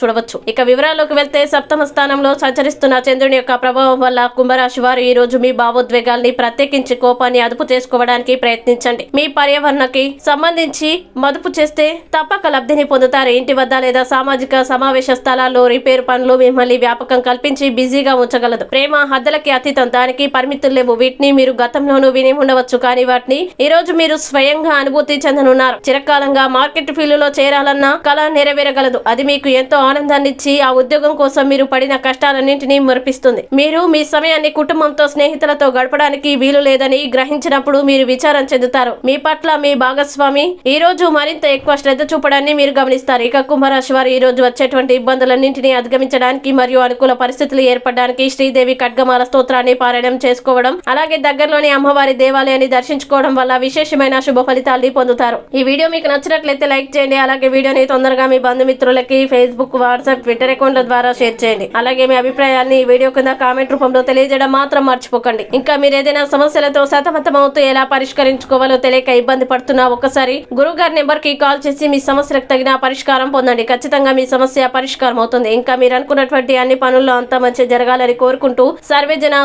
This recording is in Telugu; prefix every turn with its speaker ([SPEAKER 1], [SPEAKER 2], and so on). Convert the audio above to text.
[SPEAKER 1] చూడవచ్చు. ఇక వివరాల్లోకి వెళ్తే సప్తమ స్థానంలో సంచరిస్తున్న చంద్రుని యొక్క ప్రభావం వల్ల కుంభరాశి వారు ఈ రోజు మీ భావోద్వేగాల్ని ప్రత్యేకించి కోపాన్ని అదుపు చేసుకోవడానికి ప్రయత్నించండి. మీ పర్యావరణకి సంబంధించి మదుపు చేస్తే తప్పక లబ్ధిని పొందుతారు. ఇంటి వద్ద లేదా సామాజిక సమావేశ స్థలాల్లో రిపేర్ పనులు మిమ్మల్ని వ్యాపకం కల్పించి బిజీగా ఉంచగలదు. ప్రేమ హద్దలకి అతీతం. దానికి పరిమితులు లేవు. వీటిని మీరు గతంలోనూ విని ఉండవచ్చు. కానీ వాటిని ఈ రోజు మీరు స్వయంగా అనుభూతి చెందనున్నారు. చిరకాలంగా మార్కెట్ ఫీల్డ్లో చేరాలన్న కళ నెరవేరగలదు. అది మీకు ఎంతో ఆనందాన్ని ఇచ్చి ఆ ఉద్యోగం కోసం మీరు పడిన కష్టాలన్నింటినీ మురిపిస్తుంది. మీరు మీ సమయాన్ని కుటుంబంతో స్నేహితులతో గడపడానికి వీలు లేదని గ్రహించినప్పుడు మీరు విచారం చెందుతారు. మీ పట్ల మీ భాగస్వామి ఈ రోజు మరింత ఎక్కువ శ్రద్ధ చూపడాన్ని మీరు గమనిస్తారు. ఇక కుంభరాశి వారు ఈ రోజు వచ్చేటువంటి ఇబ్బందులన్నింటినీ అధిగమించడానికి మరియు అనుకూల పరిస్థితులు ఏర్పడడానికి శ్రీదేవి ఖడ్గమాల స్తోత్రాన్ని పారాయణం చేసుకోవడం అలాగే దగ్గరలోని అమ్మవారి దేవాలయాన్ని దర్శించుకోవడం వల్ల విశేషమైన శుభ ఫలితాల్ని పొందుతారు. ఈ వీడియో మీకు నచ్చినట్లయితే లైక్ చేయండి. అలాగే వీడియోని తొందరగా మీ బంధుమిత్రులకి ఫేస్బుక్ వాట్సాప్ ట్విట్టర్ అకౌంట్ల ద్వారా షేర్ చేయండి. అలాగే మీ అభిప్రాయాన్ని ఈ వీడియో కింద కామెంట్ రూపంలో తెలియజేయడం మాత్రం మర్చిపోకండి. ఇంకా మీరు ఏదైనా సమస్యలతో సతమతమవుతూ ఎలా పరిష్కరించుకోవాలో తెలియక ఇబ్బంది పడుతున్నా ఒకసారి గురువు గారి నెంబర్కి కాల్ చేసి మీ సమస్యలకు తగిన పరిష్కారం పొందండి. ఖచ్చితంగా మీ సమస్య పరిష్కారం అవుతుంది. ఇంకా మీరు అనుకున్నటువంటి అన్ని పనుల్లో అంతా మంచి జరగాలని కోరుకుంటూ సర్వేజన జన